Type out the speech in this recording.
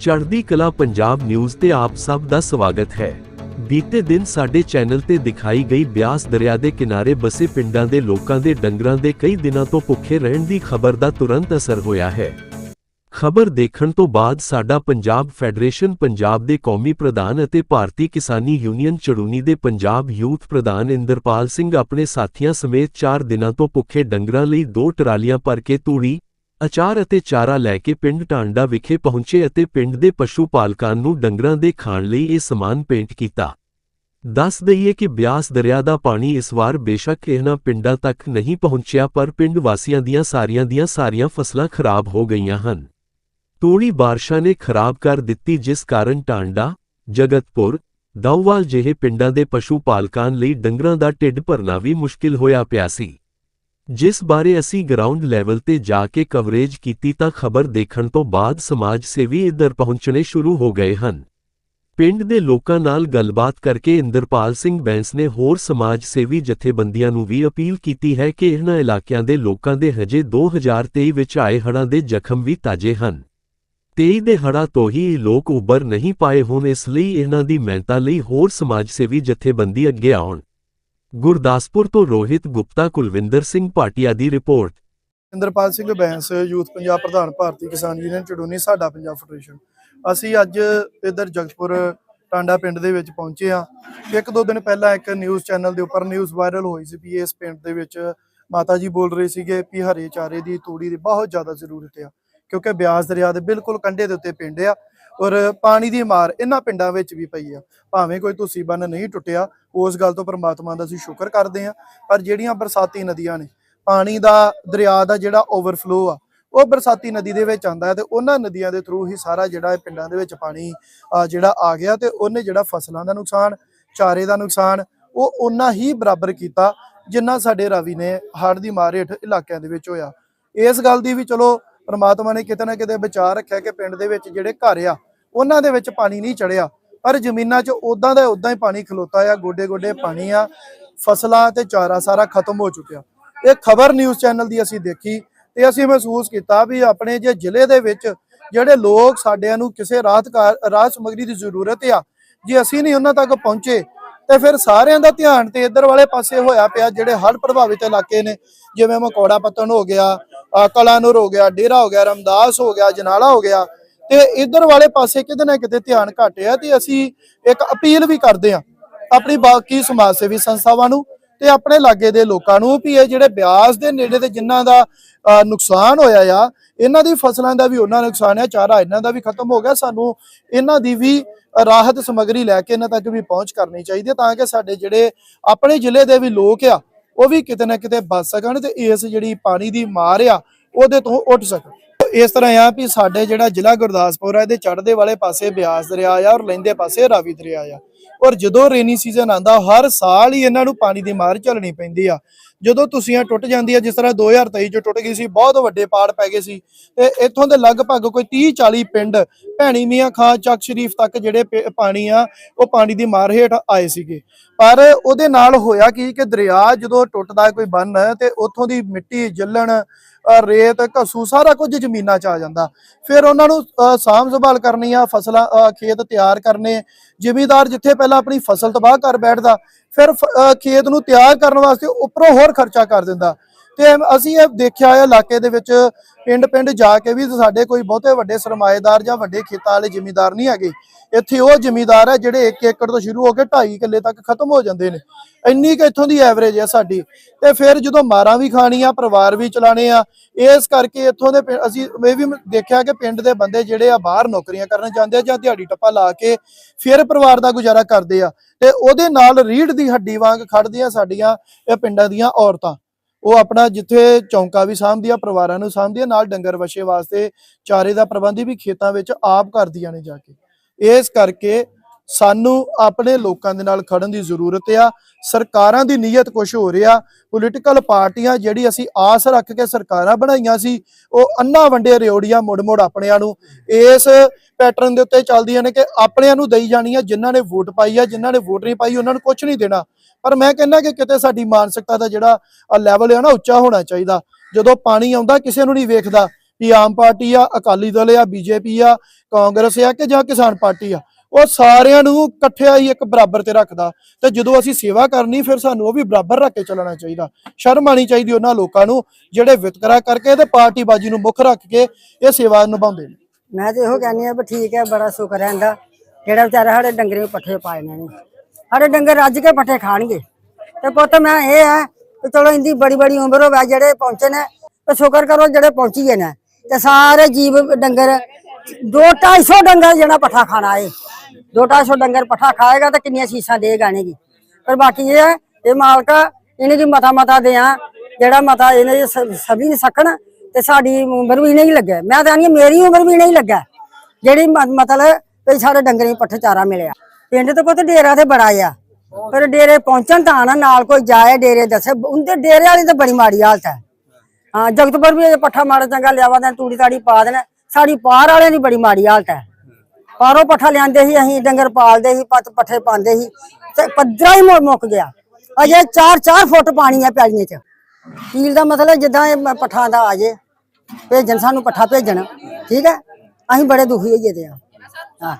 ਚੜ੍ਹਦੀ ਕਲਾ ਪੰਜਾਬ ਨਿਊਜ਼ ਤੇ ਆਪ ਸਭ ਦਾ ਸਵਾਗਤ ਹੈ। ਬੀਤੇ ਦਿਨ ਸਾਡੇ ਚੈਨਲ ਤੇ ਦਿਖਾਈ ਗਈ ਬਿਆਸ ਦਰਿਆ ਦੇ ਕਿਨਾਰੇ ਬਸੇ ਪਿੰਡਾਂ ਦੇ ਲੋਕਾਂ ਦੇ ਡੰਗਰਾਂ ਦੇ ਕਈ ਦਿਨਾਂ ਤੋਂ ਭੁੱਖੇ ਰਹਿਣ ਦੀ ਖਬਰ ਦਾ ਤੁਰੰਤ ਅਸਰ ਹੋਇਆ ਹੈ। ਖਬਰ ਦੇਖਣ ਤੋਂ ਬਾਅਦ ਸਾਡਾ ਪੰਜਾਬ ਫੈਡਰੇਸ਼ਨ ਪੰਜਾਬ ਦੇ ਕੌਮੀ ਪ੍ਰਧਾਨ ਅਤੇ ਭਾਰਤੀ ਕਿਸਾਨੀ ਯੂਨੀਅਨ ਚੜੂਨੀ ਦੇ ਪੰਜਾਬ ਯੂਥ ਪ੍ਰਧਾਨ ਇੰਦਰਪਾਲ ਸਿੰਘ ਆਪਣੇ ਸਾਥੀਆਂ ਸਮੇਤ 4 ਦਿਨਾਂ ਤੋਂ ਭੁੱਖੇ ਡੰਗਰਾਂ ਲਈ ਦੋ ਟਰਾਲੀਆਂ ਭਰ ਕੇ ਤੂੜੀ ਅਚਾਰ ਅਤੇ ਚਾਰਾ ਲੈ ਕੇ ਪਿੰਡ ਟਾਂਡਾ ਵਿਖੇ ਪਹੁੰਚੇ ਅਤੇ ਪਿੰਡ ਦੇ ਪਸ਼ੂ ਪਾਲਕਾਂ ਨੂੰ ਡੰਗਰਾਂ ਦੇ ਖਾਣ ਲਈ ਇਹ ਸਮਾਨ ਭੇਂਟ ਕੀਤਾ। ਦੱਸ ਦਈਏ ਕਿ ਬਿਆਸ ਦਰਿਆ ਦਾ ਪਾਣੀ ਇਸ ਵਾਰ ਬੇਸ਼ੱਕ ਇਹਨਾਂ ਪਿੰਡਾਂ ਤੱਕ ਨਹੀਂ ਪਹੁੰਚਿਆ, ਪਰ ਪਿੰਡ ਵਾਸੀਆਂ ਦੀਆਂ ਸਾਰੀਆਂ ਦੀਆਂ ਸਾਰੀਆਂ ਫਸਲਾਂ ਖਰਾਬ ਹੋ ਗਈਆਂ ਹਨ। ਤੋੜੀ ਬਾਰਸ਼ਾਂ ਨੇ ਖਰਾਬ ਕਰ ਦਿੱਤੀ, ਜਿਸ ਕਾਰਨ ਟਾਂਡਾ, ਜਗਤਪੁਰ ਦੌਵਾਲ ਜਿਹੇ ਪਿੰਡਾਂ ਦੇ ਪਸ਼ੂ ਪਾਲਕਾਂ ਲਈ ਡੰਗਰਾਂ ਦਾ ਢਿੱਡ ਭਰਨਾ ਵੀ ਮੁਸ਼ਕਿਲ ਹੋਇਆ ਪਿਆ ਸੀ। ਜਿਸ ਬਾਰੇ ਅਸੀਂ ਗਰਾਊਂਡ ਲੈਵਲ ਤੇ ਜਾ ਕੇ ਕਵਰੇਜ ਕੀਤੀ ਤਾਂ ਖਬਰ ਦੇਖਣ ਤੋਂ ਬਾਅਦ ਸਮਾਜ ਸੇਵੀ ਇੱਧਰ ਪਹੁੰਚਣੇ ਸ਼ੁਰੂ ਹੋ ਗਏ ਹਨ। ਪਿੰਡ ਦੇ ਲੋਕਾਂ ਨਾਲ ਗੱਲਬਾਤ ਕਰਕੇ ਇੰਦਰਪਾਲ ਸਿੰਘ ਬੈਂਸ ਨੇ ਹੋਰ ਸਮਾਜ ਸੇਵੀ ਜਥੇਬੰਦੀਆਂ ਨੂੰ ਵੀ ਅਪੀਲ ਕੀਤੀ ਹੈ ਕਿ ਇਹਨਾਂ ਇਲਾਕਿਆਂ ਦੇ ਲੋਕਾਂ ਦੇ ਹਜੇ 2023 ਵਿੱਚ ਆਏ ਹੜ੍ਹਾਂ ਦੇ ਜ਼ਖਮ ਵੀ ਤਾਜ਼ੇ ਹਨ। 23 ਦੇ ਹੜ੍ਹਾਂ ਤੋਂ ਹੀ ਇਹ ਲੋਕ ਉੱਭਰ ਨਹੀਂ ਪਾਏ ਹੋਣ ਇਸ ਲਈ ਇਹਨਾਂ ਦੀ ਮਿਹਨਤਾਂ ਲਈ ਹੋਰ ਸਮਾਜ ਸੇਵੀ ਜਥੇਬੰਦੀ ਅੱਗੇ ਆਉਣ। ਗੁਰਦਾਸਪੁਰ ਤੋਂ ਰੋਹਿਤ ਗੁਪਤਾ, ਕੁਲਵਿੰਦਰ ਸਿੰਘ ਭਾਟੀਆ ਦੀ ਰਿਪੋਰਟ। ਇੰਦਰਪਾਲ ਸਿੰਘ ਬੈਂਸ, ਯੂਥ ਪੰਜਾਬ ਪ੍ਰਧਾਨ ਭਾਰਤੀ ਕਿਸਾਨ ਯੂਨੀਅਨ, ਚੜੂਨੀ, ਸਾਡਾ ਪੰਜਾਬ ਫੈਡਰੇਸ਼ਨ। ਅਸੀਂ ਅੱਜ ਇਧਰ ਜਗਤਪੁਰ, ਟਾਂਡਾ ਪਿੰਡ ਦੇ ਵਿੱਚ ਪਹੁੰਚੇ ਆ ਇੱਕ ਦੋ ਦਿਨ ਪਹਿਲਾਂ ਇੱਕ ਨਿਊਜ਼ ਚੈਨਲ ਦੇ ਉੱਪਰ ਨਿਊਜ਼ ਵਾਇਰਲ ਹੋਈ ਸੀ ਵੀ ਇਸ ਪਿੰਡ ਦੇ ਵਿੱਚ ਮਾਤਾ ਜੀ ਬੋਲ ਰਹੇ ਸੀਗੇ ਵੀ ਹਰੇ ਚਾਰੇ ਦੀ ਤੂੜੀ ਦੀ ਬਹੁਤ ਜ਼ਿਆਦਾ ਜ਼ਰੂਰਤ ਆ, ਕਿਉਂਕਿ ਬਿਆਸ ਦਰਿਆ ਦੇ ਬਿਲਕੁਲ ਕੰਢੇ ਦੇ ਉੱਤੇ ਪਿੰਡ ਆ। ਔਰ ਪਾਣੀ ਦੀ ਮਾਰ ਇਹਨਾਂ ਪਿੰਡਾਂ ਵਿੱਚ ਵੀ ਪਈ ਆ। ਭਾਵੇਂ ਕੋਈ ਤੁਸੀਂ ਬੰਨ ਨਹੀਂ ਟੁੱਟਿਆ, ਉਸ ਗੱਲ ਤੋਂ ਪਰਮਾਤਮਾ ਦਾ ਅਸੀਂ ਸ਼ੁਕਰ ਕਰਦੇ ਆ ਪਰ ਜਿਹੜੀਆਂ ਬਰਸਾਤੀ ਨਦੀਆਂ ਨੇ, ਪਾਣੀ ਦਾ ਦਰਿਆ ਦਾ ਜਿਹੜਾ ਓਵਰਫਲੋ ਆ, ਉਹ ਬਰਸਾਤੀ ਨਦੀ ਦੇ ਵਿੱਚ ਆਂਦਾ ਹੈ ਤੇ ਉਹਨਾਂ ਨਦੀਆਂ ਦੇ ਥਰੂ ਹੀ ਸਾਰਾ ਜਿਹੜਾ ਇਹ ਪਿੰਡਾਂ ਦੇ ਵਿੱਚ ਪਾਣੀ ਜਿਹੜਾ ਆ ਗਿਆ ਤੇ ਉਹਨੇ ਜਿਹੜਾ ਫਸਲਾਂ ਦਾ ਨੁਕਸਾਨ, ਚਾਰੇ ਦਾ ਨੁਕਸਾਨ, ਉਹ ਉਨਾ ਹੀ ਬਰਾਬਰ ਕੀਤਾ ਜਿੰਨਾ ਸਾਡੇ ਰਾਵੀ ਨੇ ਹੜ੍ਹ ਦੀ ਮਾਰ ਹੇਠ ਇਲਾਕਿਆਂ ਦੇ ਵਿੱਚ ਹੋਇਆ। ਇਸ ਗੱਲ ਦੀ ਵੀ ਚਲੋ ਪਰਮਾਤਮਾ ਨੇ ਕਿਤੇ ਨਾ ਕਿਤੇ ਵਿਚਾਰ ਰੱਖਿਆ ਕਿ ਪਿੰਡ ਦੇ ਵਿੱਚ ਜਿਹੜੇ ਘਰ ਆ ਉਹਨਾਂ ਦੇ ਵਿੱਚ ਪਾਣੀ ਨਹੀਂ ਚੜਿਆ। ਪਰ ਜ਼ਮੀਨਾਂ 'ਚ ਉਦਾਂ ਦਾ ਉਦਾਂ ਹੀ ਪਾਣੀ ਖਲੋਤਾ ਆ ਗੋਡੇ ਗੋਡੇ ਪਾਣੀ ਆ, ਫਸਲਾਂ ਤੇ ਚਾਰਾ ਸਾਰਾ ਖਤਮ ਹੋ ਚੁੱਕਿਆ। ਇਹ ਖਬਰ ਨਿਊਜ਼ ਚੈਨਲ ਦੀ ਅਸੀਂ ਦੇਖੀ ਤੇ ਅਸੀਂ ਮਹਿਸੂਸ ਕੀਤਾ ਵੀ ਆਪਣੇ ਜੇ ਜ਼ਿਲ੍ਹੇ ਦੇ ਵਿੱਚ ਜਿਹੜੇ ਲੋਕ ਸਾਡਿਆਂ ਨੂੰ ਕਿਸੇ ਰਾਹਤ ਕਾਰ- ਰਾਹਤ ਸਮੱਗਰੀ ਦੀ ਜ਼ਰੂਰਤ ਆ, ਜੇ ਅਸੀਂ ਨਹੀਂ ਉਹਨਾਂ ਤੱਕ ਪਹੁੰਚੇ, ਤੇ ਫਿਰ ਸਾਰਿਆਂ ਦਾ ਧਿਆਨ ਤੇ ਇੱਧਰ ਵਾਲੇ ਪਾਸੇ ਹੋਇਆ ਪਿਆ ਜਿਹੜੇ ਹੜ੍ਹ ਪ੍ਰਭਾਵਿਤ ਇਲਾਕੇ ਨੇ, ਜਿਵੇਂ ਮਕੌੜਾ ਪੱਤਨ ਹੋ ਗਿਆ ਅਹ ਕਲਾਨੂਰ ਹੋ ਗਿਆ, ਡੇਰਾ ਹੋ ਗਿਆ, ਰਮਦਾਸ ਹੋ ਗਿਆ, ਜਨਾਲਾ ਹੋ ਗਿਆ ਤੇ ਇੱਧਰ ਵਾਲੇ ਪਾਸੇ ਕਿਤੇ ਨਾ ਕਿਤੇ ਧਿਆਨ ਘਟਿਆ ਤੇ ਅਸੀਂ ਇੱਕ ਅਪੀਲ ਵੀ ਕਰਦੇ ਆ ਆਪਣੀ ਬਾਕੀ ਸਮਾਜ ਸੇਵੀ ਸੰਸਥਾਵਾਂ ਨੂੰ ਤੇ ਆਪਣੇ ਲਾਗੇ ਦੇ ਲੋਕਾਂ ਨੂੰ ਵੀ ਇਹ ਜਿਹੜੇ ਬਿਆਸ ਦੇ ਨੇੜੇ ਤੇ ਜਿਨ੍ਹਾਂ ਦਾ ਨੁਕਸਾਨ ਹੋਇਆ ਆ, ਇਹਨਾਂ ਦੀ ਫਸਲਾਂ ਦਾ ਵੀ ਉਹਨਾਂ ਨੁਕਸਾਨ ਆ, ਚਾਰਾ ਇਹਨਾਂ ਦਾ ਵੀ ਖਤਮ ਹੋ ਗਿਆ, ਸਾਨੂੰ ਇਹਨਾਂ ਦੀ ਵੀ ਰਾਹਤ ਸਮਗਰੀ ਲੈ ਕੇ ਇਹਨਾਂ ਤੱਕ ਵੀ ਪਹੁੰਚ ਕਰਨੀ ਚਾਹੀਦੀ ਹੈ ਤਾਂ ਕਿ ਸਾਡੇ ਜਿਹੜੇ ਆਪਣੇ ਜ਼ਿਲ੍ਹੇ ਦੇ ਵੀ ਲੋਕ ਆ, ਉਹ ਵੀ ਕਿਤੇ ਨਾ ਕਿਤੇ ਬਚ ਸਕਣ ਤੇ ਇਸ ਜਿਹੜੀ ਪਾਣੀ ਦੀ ਮਾਰ ਆ, ਉਹਦੇ ਤੋਂ ਉੱਠ ਸਕਣ। ਇਸ ਤਰ੍ਹਾਂ ਆ ਵੀ ਸਾਡੇ ਜਿਹੜਾ ਜ਼ਿਲ੍ਹਾ ਗੁਰਦਾਸਪੁਰ ਆ, ਇਹਦੇ ਚੜ੍ਹਦੇ ਵਾਲੇ ਪਾਸੇ ਬਿਆਸ ਦਰਿਆ ਆ ਔਰ ਲੈਂਦੇ ਪਾਸੇ ਰਾਵੀ ਦਰਿਆ ਆ। ਔਰ ਜਦੋਂ ਰੇਨੀ ਸੀਜ਼ਨ ਆਂਦਾ ਹਰ ਸਾਲ ਹੀ ਇਹਨਾਂ ਨੂੰ ਪਾਣੀ ਦੀ ਮਾਰ ਝੱਲਣੀ ਪੈਂਦੀ ਆ। ਜਦੋਂ ਤੁਸੀਆਂ ਟੁੱਟ ਜਾਂਦੀ ਆ ਜਿਸ ਤਰ੍ਹਾਂ 2023 ਚ ਟੁੱਟ ਗਈ ਸੀ ਬਹੁਤ ਵੱਡੇ ਪਾੜ ਪੈ ਗਏ ਸੀ। ਤੇ ਇੱਥੋਂ ਦੇ ਲਗਭਗ ਕੋਈ 30 40 ਪਿੰਡ ਭੈਣੀ ਮੀਆਂ ਖਾਂ ਚੱਕ ਸ਼ਰੀਫ ਤੱਕ ਜਿਹੜੇ ਪਾਣੀ ਆ ਉਹ ਪਾਣੀ ਦੀ ਮਾਰ ਹੇਠ ਆਏ ਸੀਗੇ। ਪਰ ਉਹਦੇ ਨਾਲ ਹੋਇਆ ਕੀ ਕਿ ਦਰਿਆ ਜਦੋਂ ਟੁੱਟਦਾ ਕੋਈ ਬੰਨ ਤੇ ਉੱਥੋਂ ਦੀ ਮਿੱਟੀ ਜੱਲਣ ਰੇਤ ਘਸੂ ਸਾਰਾ ਕੁਝ ਜ਼ਮੀਨਾਂ 'ਚ ਆ ਜਾਂਦਾ। ਫਿਰ ਉਹਨਾਂ ਨੂੰ ਅ, ਸਾਂਭ ਸੰਭਾਲ ਕਰਨੀ ਆ ਫਸਲਾਂ ਅ, ਖੇਤ ਤਿਆਰ ਕਰਨੇ ਜ਼ਿਮੀਦਾਰ ਜਿੱਥੇ ਪਹਿਲਾਂ ਆਪਣੀ ਫਸਲ ਤਬਾਹ ਕਰ ਬੈਠਦਾ, ਫਿਰ ਫ- ਖੇਤ ਨੂੰ ਤਿਆਰ ਕਰਨ ਵਾਸਤੇ ਉੱਪਰੋਂ ਹੋਰ ਖਰਚਾ ਕਰ ਦਿੰਦਾ। ਤੇ ਅਸੀਂ ਇਹ ਦੇਖਿਆ ਆ ਇਲਾਕੇ ਦੇ ਵਿੱਚ ਪਿੰਡ ਪਿੰਡ ਜਾ ਕੇ ਵੀ ਸਾਡੇ ਕੋਈ ਬਹੁਤੇ ਵੱਡੇ ਸਰਮਾਏਦਾਰ ਜਾਂ ਵੱਡੇ ਖੇਤਾਂ ਵਾਲੇ ਜ਼ਿਮੀਦਾਰ ਨਹੀਂ ਹੈਗੇ। ਇੱਥੇ ਉਹ ਜ਼ਿਮੀਦਾਰ ਹੈ ਜਿਹੜੇ 1 ਏਕੜ ਤੋਂ ਸ਼ੁਰੂ ਹੋ ਕੇ 2.5 ਕਿੱਲੇ ਤੱਕ ਖਤਮ ਹੋ ਜਾਂਦੇ ਨੇ। ਇੰਨੀ ਕਿ ਇੱਥੋਂ ਦੀ ਐਵਰੇਜ ਹੈ ਸਾਡੀ। ਤੇ ਫਿਰ ਜਦੋਂ ਮਾਰਾਂ ਵੀ ਖਾਣੀਆਂ, ਪਰਿਵਾਰ ਵੀ ਚਲਾਣੇ ਆ, ਇਸ ਕਰਕੇ ਇੱਥੋਂ ਦੇ ਪਿੰ- ਅਸੀਂ ਇਹ ਵੀ ਦੇਖਿਆ ਕਿ ਪਿੰਡ ਦੇ ਬੰਦੇ ਜਿਹੜੇ ਆ ਬਾਹਰ ਨੌਕਰੀਆਂ ਕਰਨ ਜਾਂਦੇ ਆ ਜਾਂ ਦਿਹਾੜੀ ਟੱਪਾ ਲਾ ਕੇ ਫਿਰ ਪਰਿਵਾਰ ਦਾ ਗੁਜ਼ਾਰਾ ਕਰਦੇ ਆ। ਤੇ ਉਹਦੇ ਨਾਲ ਰੀੜ ਦੀ ਹੱਡੀ ਵਾਂਗ ਖੜਦੀਆਂ ਸਾਡੀਆਂ ਇਹ ਪਿੰਡਾਂ ਦੀਆਂ ਔਰਤਾਂ। ਉਹ ਆਪਣਾ ਜਿੱਥੇ ਚੌਂਕਾ ਵੀ ਸਾਂਭਦੀਆਂ, ਪਰਿਵਾਰਾਂ ਨੂੰ ਸਾਂਭਦੀਆਂ, ਨਾਲ ਡੰਗਰ ਵਛੇ ਵਾਸਤੇ ਚਾਰੇ ਦਾ ਪ੍ਰਬੰਧ ਵੀ ਖੇਤਾਂ ਵਿੱਚ ਆਪ ਕਰਦੀਆਂ ਨੇ ਜਾ ਕੇ। ਇਸ ਕਰਕੇ ਸਾਨੂੰ ਆਪਣੇ ਲੋਕਾਂ ਦੇ ਨਾਲ ਖੜਨ ਦੀ ਜ਼ਰੂਰਤ ਆ, ਸਰਕਾਰਾਂ ਦੀ ਨੀਅਤ ਕੁਝ ਹੋ ਰਿਹਾ ਪੋਲੀਟੀਕਲ ਪਾਰਟੀਆਂ ਜਿਹੜੀ ਅਸੀਂ ਆਸ ਰੱਖ ਕੇ ਸਰਕਾਰਾਂ ਬਣਾਈਆਂ ਸੀ, ਉਹ ਅੰਨਾ ਵੰਡੇ ਰਿਓੜੀਆਂ ਮੁੜ ਮੁੜ ਆਪਣਿਆਂ ਨੂੰ, ਇਸ ਪੈਟਰਨ ਦੇ ਉੱਤੇ ਚੱਲਦੀਆਂ ਨੇ ਕਿ ਆਪਣਿਆਂ ਨੂੰ ਦੇਈ ਜਾਣੀਆਂ, ਜਿਨ੍ਹਾਂ ਨੇ ਵੋਟ ਪਾਈ ਆ, ਜਿਨ੍ਹਾਂ ਨੇ ਵੋਟ ਨਹੀਂ ਪਾਈ, ਉਹਨਾਂ ਨੂੰ ਕੁਝ ਨਹੀਂ ਦੇਣਾ। ਪਰ ਮੈਂ ਕਹਿੰਦਾ ਕਿ ਕਿਤੇ ਸਾਡੀ ਮਾਨਸਿਕਤਾ ਦਾ ਜਿਹੜਾ ਲੈਵਲ ਹੈ ਨਾ, ਉੱਚਾ ਹੋਣਾ ਚਾਹੀਦਾ। ਜਦੋਂ ਪਾਣੀ ਆਉਂਦਾ, ਕਿਸੇ ਨੂੰ ਨਹੀਂ ਵੇਖਦਾ ਵੀ ਆਮ ਪਾਰਟੀ ਆ, ਅਕਾਲੀ ਦਲ ਆ, ਬੀਜੇਪੀ ਆ, ਕਾਂਗਰਸ ਆ ਕਿ ਜਾਂ ਕਿਸਾਨ ਪਾਰਟੀ ਆ। ਉਹ ਸਾਰਿਆਂ ਨੂੰ ਇਕੱਠਿਆ ਹੀ ਇੱਕ ਬਰਾਬਰ ਤੇ ਰੱਖਦਾ। ਤੇ ਜਦੋਂ ਅਸੀਂ ਸੇਵਾ ਕਰਨੀ, ਫਿਰ ਸਾਨੂੰ ਉਹ ਵੀ ਬਰਾਬਰ ਰੱਖ ਕੇ ਚੱਲਣਾ ਚਾਹੀਦਾ। ਸ਼ਰਮ ਆਣੀ ਚਾਹੀਦੀ ਉਹਨਾਂ ਲੋਕਾਂ ਨੂੰ, ਜਿਹੜੇ ਵਿਤਕਰਾ ਕਰਕੇ ਤੇ ਪਾਰਟੀਬਾਜ਼ੀ ਨੂੰ ਮੁੱਖ ਰੱਖ ਕੇ ਇਹ ਸੇਵਾ ਨਿਭਾਉਂਦੇ ਨੇ। ਮੈਂ ਤੇ ਇਹੋ ਕਹਿੰਦੀ ਆ ਵੀ ਠੀਕ ਹੈ, ਬੜਾ ਸ਼ੁਕਰ ਹੈ ਜਿਹੜਾ ਵਿਚਾਰਾ ਸਾਡੇ ਡੰਗਰੇ ਨੂੰ ਪੱਠੇ ਪਾਏ ਨੇ। ਸਾਡੇ ਡੰਗਰ ਰੱਜ ਕੇ ਪੱਠੇ ਖਾਣਗੇ। ਤੇ ਪੁੱਤ ਮੈਂ ਇਹ ਹੈ ਕਿ ਚਲੋ ਇੰਦੀ ਬੜੀ ਬੜੀ ਉਮਰ ਹੋਵੇ ਜਿਹੜੇ ਪਹੁੰਚੇ ਨੇ, ਤੇ ਸ਼ੁਕਰ ਕਰੋ ਜਿਹੜੇ ਪਹੁੰਚੀਏ ਨੇ। ਤੇ ਸਾਰੇ ਜੀਵ ਡੰਗਰ ਦੋ 250 ਡੰਗਰ ਜਿਹੜਾ ਪੱਠਾ ਖਾਣਾ ਏ। ਦੋ 250 ਡੰਗਰ ਪੱਠਾ ਖਾਏਗਾ ਤਾਂ ਕਿੰਨੀਆਂ ਸੀਸਾਂ ਦੇਗਾ ਗਾਣੇਗੀ ਪਰ ਬਾਕੀ ਇਹ ਹੈ, ਇਹ ਮਾਲਕ ਇਹਨੇ ਦੀ ਮਤਾ ਮਤਾ ਦਿਆਂ, ਜਿਹੜਾ ਮਤਾ ਇਹਨੇ ਸ- ਸਭੀ ਨਹੀਂ ਸਕਣ ਤੇ ਸਾਡੀ ਉਮਰ ਵੀ ਨਹੀਂ ਲੱਗੇ ਮੈਂ ਤਾਂ ਆਨੀ ਮੇਰੀ ਉਮਰ ਵੀ ਨਹੀਂ ਲੱਗਾ ਜਿਹੜੀ ਮਤਲਬ ਵੀ ਸਾਡੇ ਡੰਗਰਾਂ ਪੱਠੇ ਚਾਰਾ ਮਿਲਿਆ। ਪਿੰਡ ਤੋਂ ਪੁੱਤ ਡੇਰਾ ਤੇ ਬੜਾ ਆ। ਪਰ ਡੇਰੇ ਪਹੁੰਚਣ ਤਾਂ ਨਾ, ਨਾਲ ਕੋਈ ਜਾਏ ਡੇਰੇ ਦੱਸੇ। ਉਹਦੇ ਡੇਰੇ ਵਾਲੀ ਤਾਂ ਬੜੀ ਮਾੜੀ ਹਾਲਤ ਹੈ। ਹਾਂ, ਜਗਤਪੁਰ ਵੀ ਪੱਠਾ ਮਾੜਾ ਚੰਗਾ ਲਿਆਵਾ ਦੇਣ ਤੂੜੀ ਤਾੜੀ ਪਾ ਦੇਣ। ਸਾਡੀ ਪਾਰ ਵਾਲਿਆਂ ਦੀ ਬੜੀ ਮਾੜੀ ਹਾਲਤ ਹੈ। ਪਾਰੋਂ ਪੱਠਾ ਲਿਆਂਦੇ ਸੀ, ਅਸੀਂ ਡੰਗਰ ਪਾਲਦੇ ਸੀ, ਪੱਤ ਪੱਠੇ ਪਾਉਂਦੇ ਸੀ ਤੇ ਪੱਧਰਾ ਹੀ ਮੁੱਕ ਗਿਆ। ਅਜੇ 4-4 ਫੁੱਟ ਪਾਣੀ ਹੈ ਪਿਆਲੀਆਂ 'ਚ। ਪੀਲ ਦਾ ਮਤਲਬ ਜਿੱਦਾਂ ਇਹ ਪੱਠਾ ਦਾ ਆ ਜੇ, ਭੇਜਣ, ਸਾਨੂੰ ਪੱਠਾ ਭੇਜਣ। ਠੀਕ ਹੈ? ਅਸੀਂ ਬੜੇ ਦੁਖੀ ਹੋਈਏ ਤੇ ਆ ਹਾਂ।